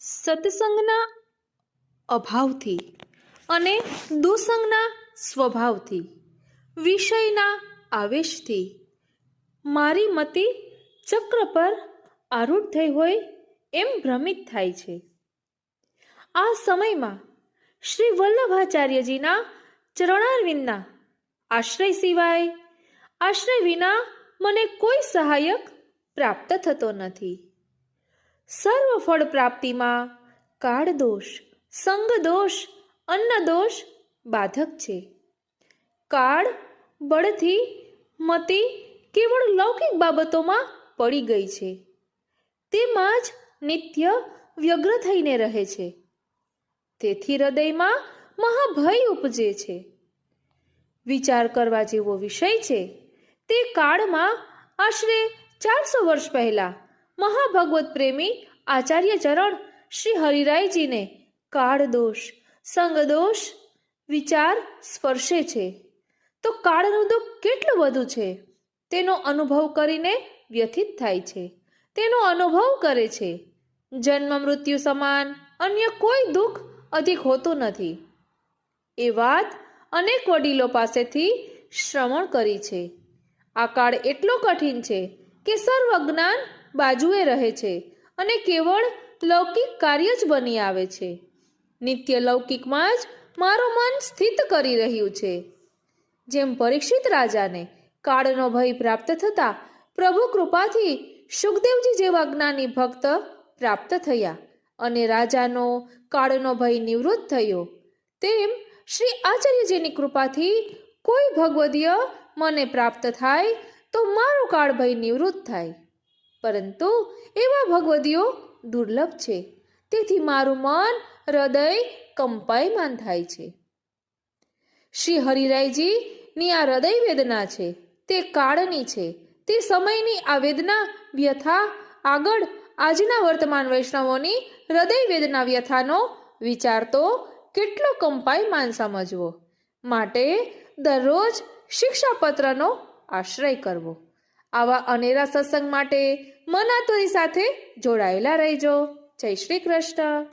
સત્સંગના અભાવથી અને દુસંગના સ્વભાવથી, વિષયના આવેશથી મારી મતિ ચક્ર પર આરૂઢ થઈ હોય એમ ભ્રમિત થાય છે. આ સમયમાં શ્રી વલ્લભાચાર્યજીના ચરણારવિંદના આશ્રય સિવાય, આશ્રય વિના મને કોઈ સહાયક પ્રાપ્ત થતો નથી. સર્વ ફળ પ્રાપ્તિમાં કાળ દોષ, સંગ દોષ, અન્ન દોષ બાધક છે. કાળ બળથી મતિ કેવળ લૌકિક બાબતોમાં પડી ગઈ છે. તેમાં જ નિત્ય વ્યગ્ર થઈને રહે છે. તેથી હૃદયમાં મહાભય ઉપજે છે. વિચાર કરવા જેવો વિષય છે. તે કાળમાં આશરે ચારસો વર્ષ પહેલા મહાભગવત પ્રેમી આચાર્ય ચરણ શ્રી હરિરાયજીને કાળ દોષ, સંગ દોષ, વિચાર સ્પર્શે છે. તો કાળનું દુઃખ કેટલું વધુ છે? તેનો અનુભવ કરીને વ્યથિત થાય છે. તેનો અનુભવ કરે છે. જન્મ, મૃત્યુ સમાન અન્ય કોઈ દુઃખ અધિક હોતું નથી. એ વાત અનેક વડીલો પાસેથી શ્રવણ કરી છે. આ કાળ એટલો કઠિન છે કે સર્વ જ્ઞાન બાજુએ રહે છે અને કેવળ લૌકિક કાર્ય જ બની આવે છે. નિત્ય લૌકિકમાં જ મારું મન સ્થિત કરી રહ્યું છે. જેમ પરીક્ષિત રાજાને કાળનો ભય પ્રાપ્ત થતા પ્રભુ કૃપાથી સુખદેવજી જેવા જ્ઞાની ભક્ત પ્રાપ્ત થયા અને રાજાનો કાળનો ભય નિવૃત્ત થયો. તેમ શ્રી આચાર્યજીની કૃપાથી કોઈ ભગવદીય મને પ્રાપ્ત થાય તો મારો કાળ ભય નિવૃત્ત થાય. પરંતુ એવા ભગવદીઓ દુર્લભ છે. તેથી મારું મન હૃદય કંપાયમાન થાય છે. શ્રી હરિરાયજીની આ હૃદય વેદના છે. તે કાળની છે. તે સમયની આ વેદના વ્યથા આગળ આજના વર્તમાન વૈષ્ણવોની હૃદય વેદના વ્યથાનો વિચાર તો કેટલો કંપાયમાન સમજવો. માટે દરરોજ શિક્ષાપત્રનો આશ્રય કરવો. આવા અનેરા સત્સંગ માટે મનાતુરી સાથે જોડાયેલા રહેજો. જય શ્રી કૃષ્ણ.